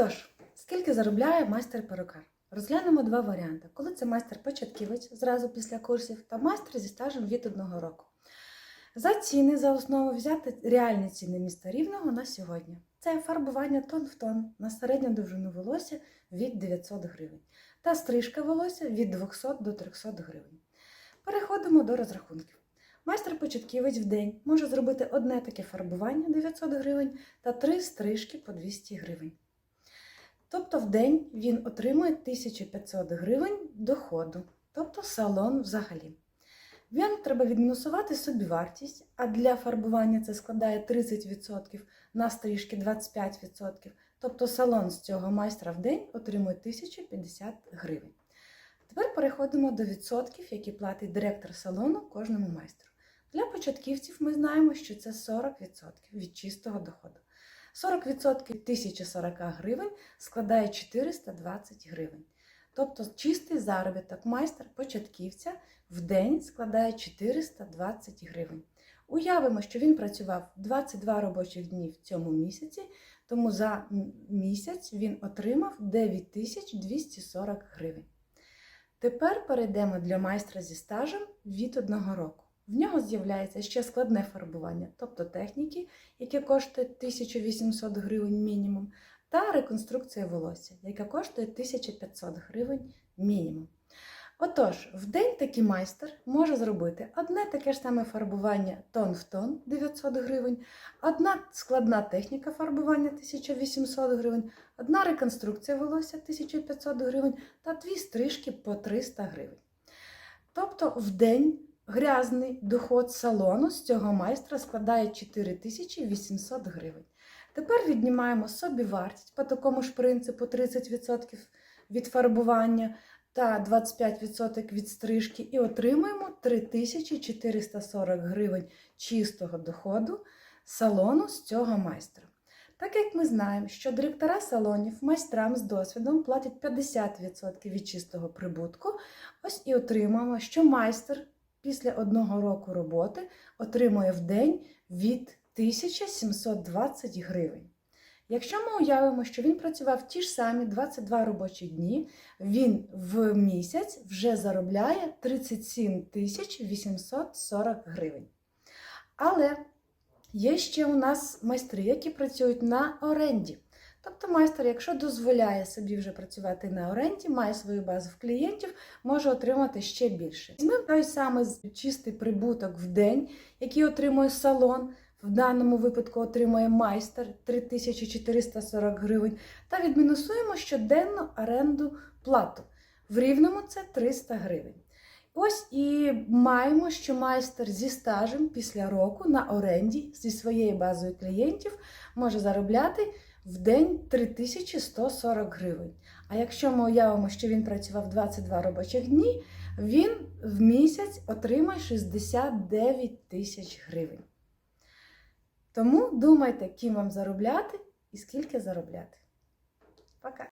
Отож, скільки заробляє майстер-перукар? Розглянемо два варіанти. Коли це майстер-початківець зразу після курсів, та майстер зі стажем від одного року. За ціни за основу взяти реальні ціни міста Рівного на сьогодні. Це фарбування тон в тон на середню довжину волосся від 900 гривень та стрижка волосся від 200 до 300 гривень. Переходимо до розрахунків. Майстер-початківець в день може зробити одне таке фарбування 900 гривень та три стрижки по 200 гривень. Тобто в день він отримує 1500 гривень доходу, тобто салон взагалі. Він треба відмінусувати собівартість, а для фарбування це складає 30%, на стрижки 25%. Тобто салон з цього майстра в день отримує 1050 гривень. Тепер переходимо до відсотків, які платить директор салону кожному майстру. Для початківців ми знаємо, що це 40% від чистого доходу. 40% 1040 гривень складає 420 гривень. Тобто чистий заробіток майстер-початківця в день складає 420 гривень. Уявимо, що він працював 22 робочих дні в цьому місяці, тому за місяць він отримав 9240 гривень. Тепер перейдемо для майстра зі стажем від одного року. В нього з'являється ще складне фарбування, тобто техніки, які коштують 1800 гривень мінімум, та реконструкція волосся, яка коштує 1500 гривень мінімум. Отож, в день такий майстер може зробити одне таке ж саме фарбування тон в тон 900 гривень, одна складна техніка фарбування 1800 гривень, одна реконструкція волосся 1500 гривень та дві стрижки по 300 гривень. Тобто в день грязний доход салону з цього майстра складає 4800 гривень. Тепер віднімаємо собі вартість по такому ж принципу 30% від фарбування та 25% від стрижки і отримуємо 3440 гривень чистого доходу салону з цього майстра. Так як ми знаємо, що директора салонів майстрам з досвідом платять 50% від чистого прибутку, ось і отримуємо, що майстер після одного року роботи отримує в день від 1720 гривень. Якщо ми уявимо, що він працював ті ж самі 22 робочі дні, він в місяць вже заробляє 37 840 гривень. Але є ще у нас майстри, які працюють на оренді. Тобто майстер, якщо дозволяє собі вже працювати на оренді, має свою базу в клієнтів, може отримати ще більше. Візьмемо той самий чистий прибуток в день, який отримує салон. В даному випадку отримує майстер 3440 гривень, та відмінусуємо щоденну оренду плату. В рівному це 300 гривень. Ось і маємо, що майстер зі стажем після року на оренді зі своєю базою клієнтів може заробляти в день 3140 гривень. А якщо ми уявимо, що він працював 22 робочих дні, він в місяць отримає 69 тисяч гривень. Тому думайте, ким вам заробляти і скільки заробляти. Пока!